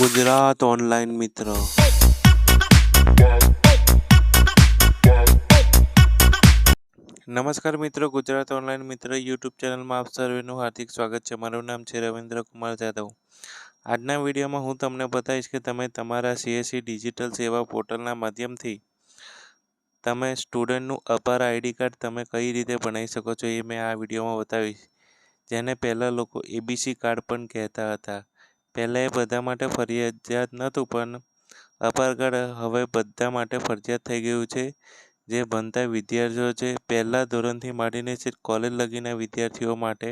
Gujarat online મિત્ર. નમસ્કાર મિત્રો, ગુજરાત ઓનલાઈન મિત્ર યુટ્યુબ ચેનલમાં આપ સર્વેનું હાર્દિક સ્વાગત છે. મારું નામ છે રવિન્દ્ર કુમાર જાદવ. આજના વિડીયોમાં હું તમને બતાવીશ કે તમે તમારા સીએસસી ડિજિટલ સેવા પોર્ટલના માધ્યમથી તમે સ્ટુડન્ટનું અપાર આઈડી કાર્ડ તમે કઈ રીતે બનાવી શકો છો એ મેં આ વિડીયોમાં બતાવીશ. જેને પહેલાં લોકો એબીસી કાર્ડ પણ કહેતા હતા. પહેલાં એ બધા માટે ફરજિયાત નહોતું, પણ અપાર કાર્ડ હવે બધા માટે ફરજિયાત થઈ ગયું છે. જે ભણતા વિદ્યાર્થીઓ છે, પહેલાં ધોરણથી માંડીને છે કોલેજ લગીના વિદ્યાર્થીઓ માટે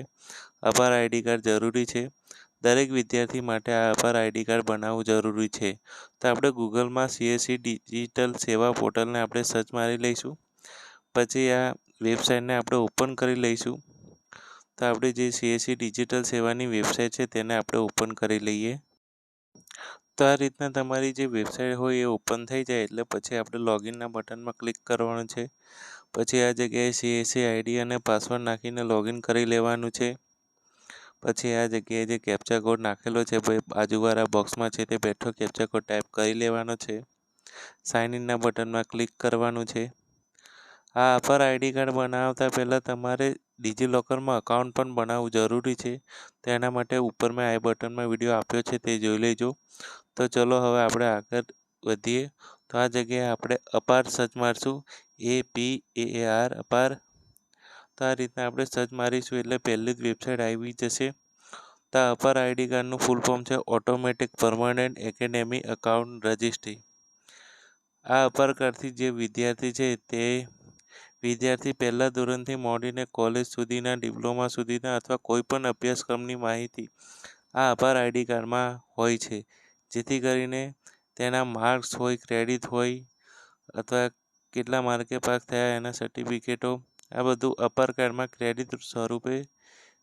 અપાર આઈડી કાર્ડ જરૂરી છે. દરેક વિદ્યાર્થી માટે આ અપાર આઈડી કાર્ડ બનાવવું જરૂરી છે. તો આપણે ગૂગલમાં સીએસસી ડિજિટલ સેવા પોર્ટલને આપણે સર્ચ મારી લઈશું. પછી આ વેબસાઇટને આપણે ઓપન કરી લઈશું. તો આપણે જે સીએસસી ડિજિટલ સેવાની વેબસાઇટ છે તેને આપણે ઓપન કરી લઈએ. તો આ રીતના તમારી જે વેબસાઇટ હોય એ ઓપન થઈ જાય એટલે પછી આપણે લોગિનના બટનમાં ક્લિક કરવાનું છે. પછી આ જગ્યાએ સીએસસી આઈડી અને પાસવર્ડ નાખીને લોગિન કરી લેવાનું છે. પછી આ જગ્યાએ જે કેપ્ચા કોડ નાખેલો છે ભાઈ બાજુવાળા બોક્સમાં છે તે બેઠો કેપ્ચા કોડ ટાઈપ કરી લેવાનો છે. સાઇન ઇનના બટનમાં ક્લિક કરવાનું છે. આ અપર આઈડી કાર્ડ બનાવતા પહેલાં તમારે ડિજિલોકરમાં અકાઉન્ટ પણ બનાવવું જરૂરી છે. તેના માટે ઉપર મેં આઈ બટનમાં વીડિયો આપ્યો છે, તે જોઈ લેજો. તો ચલો હવે આપણે આગળ વધીએ. તો આ જગ્યાએ આપણે અપાર સર્ચ મારશું. એ પી એ આર અપાર. તો આ રીતના આપણે સર્ચ મારીશું એટલે પહેલી જ વેબસાઇટ આવી જશે. તો અપાર આઈડી કાર્ડનું ફૂલ ફોર્મ છે automatic permanent academy account registry. આ અપાર કાર્ડથી જે વિદ્યાર્થી છે તે વિદ્યાર્થી પહેલા ધોરણથી મોડીને કોલેજ સુધીના ડિપ્લોમા સુધીના અથવા કોઈપણ અભ્યાસક્રમની માહિતી આ આભાર આઈડી કાર્ડમાં હોય છે. જેથી કરીને તેના માર્ક્સ હોય ક્રેડિટ હોય અથવા કેટલા માર્કે પાસ થયા એના સર્ટિફિકેટો આ બધું અપાર કાર્ડમાં ક્રેડિટ સ્વરૂપે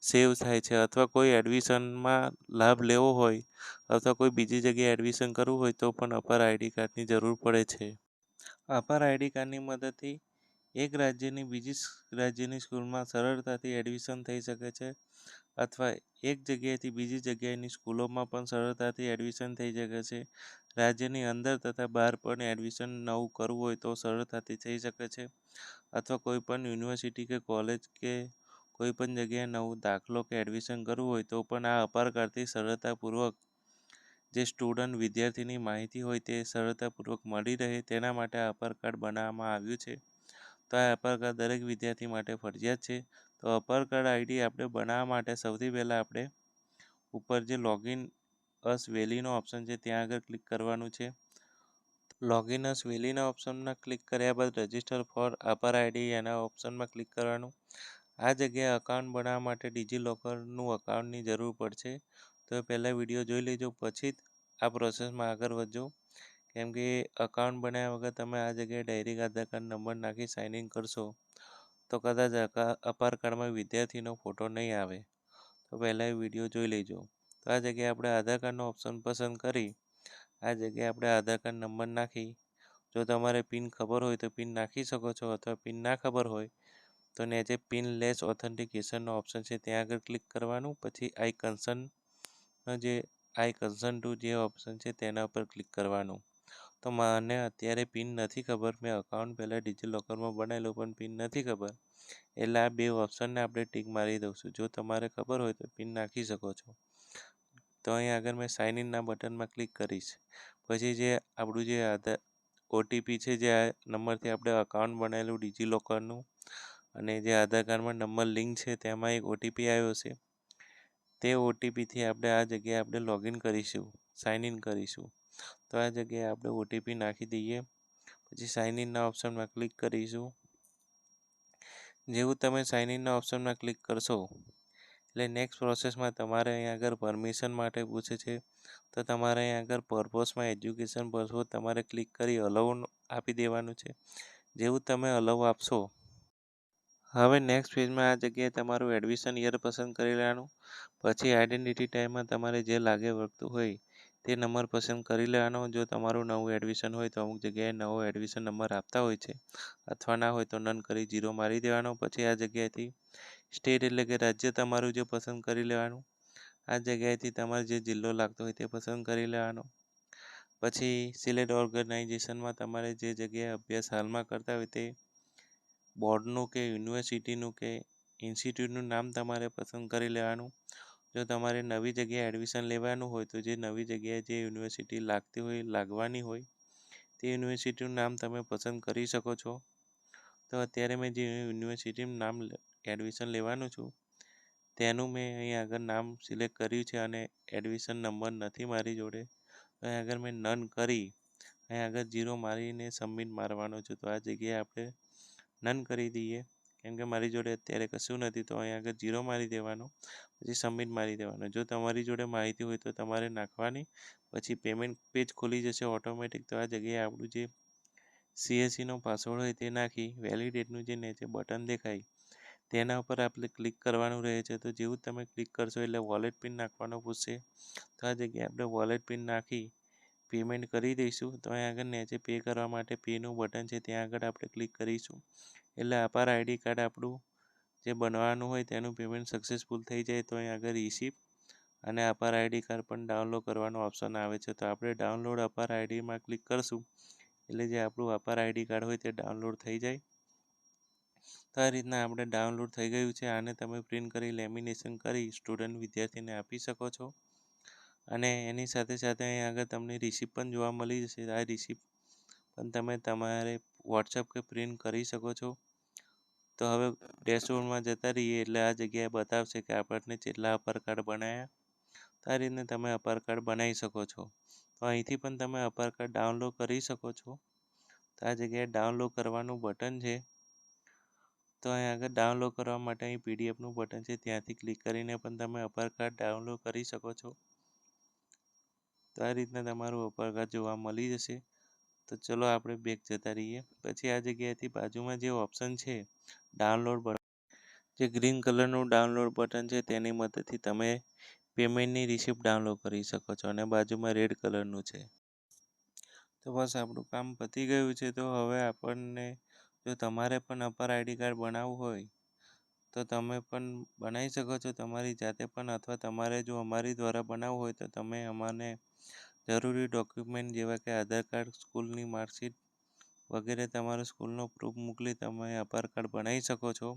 સેવ થાય છે. અથવા કોઈ એડમિશનમાં લાભ લેવો હોય અથવા કોઈ બીજી જગ્યાએ એડમિશન કરવું હોય તો પણ અપાર આઈડી કાર્ડની જરૂર પડે છે. અપર આઈડી કાર્ડની મદદથી એક રાજ્યની બીજી રાજ્યની સ્કૂલમાં સરળતાથી એડમિશન થઈ શકે છે અથવા એક જગ્યાએથી બીજી જગ્યાએની સ્કૂલોમાં પણ સરળતાથી એડમિશન થઈ શકે છે. રાજ્યની અંદર તથા બહાર પણ એડમિશન નવું કરવું હોય તો સરળતાથી થઈ શકે છે અથવા કોઈ પણ યુનિવર્સિટી કે કોલેજ કે કોઈ પણ જગ્યાએ નવું દાખલો કે એડમિશન કરવું હોય તો પણ આ અપાર કાર્ડથી સરળતાપૂર્વક જે સ્ટુડન્ટ વિદ્યાર્થીની માહિતી હોય તે સરળતાપૂર્વક મળી રહે તેના માટે આ અપાર કાર્ડ બનાવવામાં આવ્યું છે. તો આ અપાર દરેક વિદ્યાર્થી માટે ફરજિયાત છે. તો અપાર આઈડી આપણે બનાવવા માટે સૌથી પહેલાં આપણે ઉપર જે લોગિન અસ વેલીનો ઓપ્શન છે, ત્યાં આગળ ક્લિક કરવાનું છે. લોગિન અસ વેલીના ઓપ્શનમાં ક્લિક કર્યા બાદ રજિસ્ટર ફોર અપર આઈડી એના ઓપ્શનમાં ક્લિક કરવાનું. આ જગ્યાએ અકાઉન્ટ બનાવવા માટે ડિજિલોકરનું અકાઉન્ટની જરૂર પડશે. તો પહેલાં વીડિયો જોઈ લેજો, પછી જ આ પ્રોસેસમાં આગળ વધજો. કેમ કે અકાઉન્ટ બનાવ્યા વગર તમે આ જગ્યાએ ડાયરેક્ટ આધાર કાર્ડ નંબર નાખી સાઇન ઇન કરશો, તો કદાચ અપાર કાર્ડમાં વિદ્યાર્થીનો ફોટો નહીં આવે. તો પહેલાં એ વીડિયો જોઈ લેજો. તો આ જગ્યાએ આપણે આધાર કાર્ડનો ઓપ્શન પસંદ કરી, આ જગ્યાએ આપણે આધાર કાર્ડ નંબર નાખી. જો તમારે પિન ખબર હોય તો પિન નાખી શકો છો અથવા પિન ના ખબર હોય, તો નીચે પિન લેસ ઓથેન્ટિકેશનનો ઓપ્શન છે. ત્યાં આગળ ક્લિક કરવાનું, પછી આઈ કન્સર્નનો જે આઈ કન્સર્ન ટુ જે ઓપ્શન છે તેના ઉપર ક્લિક કરવાનું. તો મને અત્યારે પિન નથી ખબર. મેં અકાઉન્ટ પહેલાં ડિજિલોકરમાં બનાવેલું, પણ પિન નથી ખબર. એટલે આ બે ઓપ્શનને આપણે ટીક મારી દઉંશું જો તમારે ખબર હોય તો પિન નાખી શકો છો. તો અહીં આગળ મેં સાઇન ઇનના બટનમાં ક્લિક કરીશ. પછી જે આપણું જે આધાર ઓટીપી છે, જે આ નંબરથી આપણે અકાઉન્ટ બનાવેલું ડિજિલોકરનું અને જે આધાર કાર્ડમાં નંબર લિંક છે, તેમાં એક ઓટીપી આવ્યો છે. તે ઓટીપીથી આપણે આ જગ્યાએ આપણે લોગિન કરીશું સાઇન ઇન કરીશું. તો આ જગ્યાએ આપણે ઓટીપી નાખી દઈએ. પછી સાઇન ઇનના ઓપ્શનમાં ક્લિક કરીશું. જેવું તમે સાઇન ઇનના ઓપ્શનમાં ક્લિક કરશો, એટલે નેક્સ્ટ પ્રોસેસમાં તમારે અહીં આગળ પરમિશન માટે પૂછે છે. તો તમારે અહીં આગળ પર્પઝમાં એજ્યુકેશન પર્પઝ તમારે ક્લિક કરી અલાઉ આપી દેવાનું છે. જેવું તમે અલાઉ આપશો. હવે નેક્સ્ટ પેજમાં આ જગ્યાએ તમારું એડમિશન યર પસંદ કરી લેવાનું. પછી આઈડેન્ટિટી ટાઈમમાં તમારે જે લાગે વળતું હોય તે નંબર પસંદ કરી લેવાનો. જો તમારું નવું એડમિશન હોય તો અમુક જગ્યાએ નવો એડમિશન નંબર આપતા હોય છે. અથવા ના હોય તો નન કરી જીરો મારી દેવાનો. પછી આ જગ્યાએથી સ્ટેટ એટલે કે રાજ્ય તમારું જે પસંદ કરી લેવાનું. આ જગ્યાએથી તમારે જે જિલ્લો લાગતો હોય તે પસંદ કરી લેવાનો. પછી સિલેક્ટ ઓર્ગેનાઇઝેશનમાં તમારે જે જગ્યાએ અભ્યાસ હાલમાં કરતા હોય તે બોર્ડનું કે યુનિવર્સિટીનું કે ઇન્સ્ટિટ્યૂટનું નામ તમારે પસંદ કરી લેવાનું. જો તમારે નવી જગ્યાએ એડમિશન લેવાનું હોય તો જે નવી જગ્યાએ જે યુનિવર્સિટી લાગતી હોય, લાગવાની હોય, તે યુનિવર્સિટીનું નામ તમે પસંદ કરી શકો છો. તો અત્યારે મેં જે યુનિવર્સિટીનું નામ એડમિશન લેવાનું છું, તેનું મેં અહીં આગળ નામ સિલેક્ટ કર્યું છે અને એડમિશન નંબર નથી મારી જોડે. અહીં આગળ મેં નન કરી અહીં આગળ ઝીરો મારીને સબમિટ મારવાનો છું. તો આ જગ્યાએ આપણે નન કરી દઈએ. કેમ કે મારી જોડે અત્યારે કશું નથી, તો અહીં આગળ જીરો મારી દેવાનો, પછી સબમિટ મારી દેવાનો. જો તમારી જોડે માહિતી હોય તો તમારે નાખવાની, પછી પેમેન્ટ પેજ ખોલી જશે ઓટોમેટિક તો આ જગ્યાએ આપણું જે સીએસસીનો પાસવર્ડ હોય તે નાખી વેલિડેટનું જે નીચે બટન દેખાય, તેના ઉપર આપણે ક્લિક કરવાનું રહે છે. તો જેવું તમે ક્લિક કરશો એટલે વોલેટ પિન નાખવાનો પૂછશે. તો આ જગ્યાએ આપણે વોલેટ પિન નાખી પેમેન્ટ કરી દઈશું. તો અહીં આગળ નીચે પે કરવા માટે પેનું બટન છે, ત્યાં આગળ આપણે ક્લિક કરીશું. એટલે આપાર આઈડી કાર્ડ આપણું જે બનવાનું હોય તેનું પેમેન્ટ સક્સેસફુલ થઈ જાય તો અહીં આગળ રિસીપ અને અપાર આઈડી કાર્ડ પણ ડાઉનલોડ કરવાનો ઓપ્શન આવે છે. તો આપણે ડાઉનલોડ અપાર આઈડીમાં ક્લિક કરશું. એટલે જે આપણું અપાર આઈડી કાર્ડ હોય તે ડાઉનલોડ થઈ જાય. તો આ રીતના આપણે ડાઉનલોડ થઈ ગયું છે. આને તમે પ્રિન્ટ કરી લેમિનેશન કરી સ્ટુડન્ટ વિદ્યાર્થીને આપી શકો છો. અને એની સાથે સાથે અહીં આગળ તમને રિસિપ્ટ પણ જોવા મળી જશે. આ રિસિપ્ટ પણ તમે તમારે વોટ્સઅપ કે પ્રિન્ટ કરી શકો છો. તો હવે ડેશબોર્ડમાં જતા રહીએ એટલે આ જગ્યાએ બતાવશે કે આપણને કેટલા અપર કાર્ડ બનાવ્યા તો આ રીતે તમે અપર કાર્ડ બનાવી શકો છો. તો અહીંથી પણ તમે અપર કાર્ડ ડાઉનલોડ કરી શકો છો. તો આ જગ્યાએ ડાઉનલોડ કરવાનું બટન છે. તો અહીં આગળ ડાઉનલોડ કરવા માટે અહીં પીડીએફનું બટન છે. ત્યાંથી ક્લિક કરીને પણ તમે અપર કાર્ડ ડાઉનલોડ કરી શકો છો. તો આ રીતના તમારું અપર કાર્ડ જોવા મળી જશે. તો ચલો આપણે બેક જતા રહીએ. પછી આ જગ્યાએથી બાજુમાં જે ઓપ્શન છે ડાઉનલોડ જે ગ્રીન કલરનું ડાઉનલોડ બટન છે, તેની મદદથી તમે પેમેન્ટની રિસિપ્ટ ડાઉનલોડ કરી શકો છો અને બાજુમાં રેડ કલરનું છે. તો બસ આપણું કામ પતી ગયું છે. તો હવે આપણને જો તમારે પણ અપર આઈડી કાર્ડ બનાવવું હોય તો તમે પણ બનાવી શકો છો તમારી જાતે પણ અથવા તમારે જો અમારી દ્વારા બનાવવું હોય તો તમે અમને જરૂરી ડોક્યુમેન્ટ જેવા કે આધાર કાર્ડ, સ્કૂલની માર્કશીટ વગેરે તમારો સ્કૂલનો પ્રૂફ મોકલી તમે આધાર કાર્ડ બનાવી શકો છો.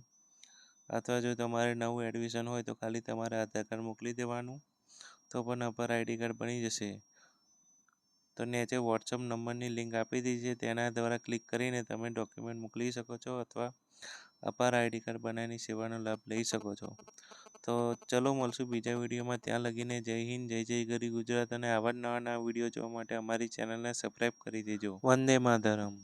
અથવા જો તમારે નવું એડમિશન હોય તો ખાલી તમારે આધાર કાર્ડ મોકલી દેવાનું તો પણ અપાર આઈડી કાર્ડ બની જશે. તો નીચે વોટ્સઅપ નંબરની લિંક આપી દીધી છે, તેના દ્વારા ક્લિક કરીને તમે ડોક્યુમેન્ટ મોકલી શકો છો અથવા અપાર આઈડી કાર્ડ બનાવીની સેવાનો લાભ લઈ શકો છો. તો ચલો, મળશું બીજા વિડીયોમાં. ત્યાં લગીને જય હિન્દ, જય જય ગરી ગુજરાત અને આવા જ નવા નવા વીડિયો જોવા માટે અમારી ચેનલને સબસ્ક્રાઈબ કરી દેજો. વંદે માતરમ.